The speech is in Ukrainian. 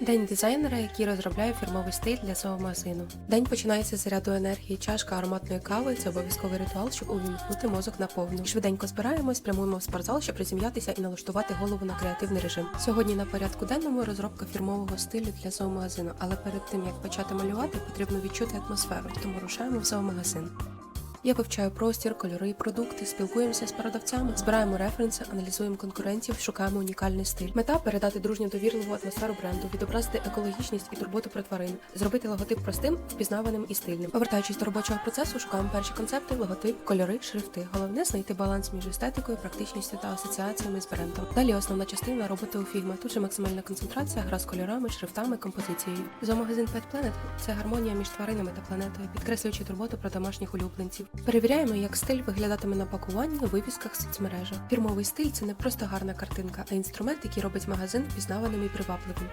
День дизайнера, який розробляє фірмовий стиль для свого магазину. День починається з ряду енергії, чашка ароматної кави це обов'язковий ритуал, щоб увімкнути мозок на повну. Швиденько збираємось, прямуємо в спортзал, щоб розім'ятися і налаштувати голову на креативний режим. Сьогодні на порядку денному розробка фірмового стилю для зоомагазину, але перед тим як почати малювати, потрібно відчути атмосферу, тому рушаємо в зоомагазин. Я вивчаю простір, кольори, продукти, спілкуємося з продавцями, збираємо референси, аналізуємо конкурентів, шукаємо унікальний стиль. Мета передати дружню довірливу атмосферу бренду, відобразити екологічність і турботу про тварин, зробити логотип простим, впізнаваним і стильним. Повертаючись до робочого процесу, шукаємо перші концепти, логотип, кольори, шрифти. Головне знайти баланс між естетикою, практичністю та асоціаціями з брендом. Далі основна частина роботи у фігма. Тут же максимальна концентрація, гра з кольорами, шрифтами, композицією. Зоомагазин Pet Planet – це гармонія між тваринами та планетою, підкреслюючи турботу про домашніх улюбленців. Перевіряємо, як стиль виглядатиме на пакуванні у вивісках соцмережа. Фірмовий стиль це не просто гарна картинка, а інструмент, який робить магазин впізнаваним і привабливим.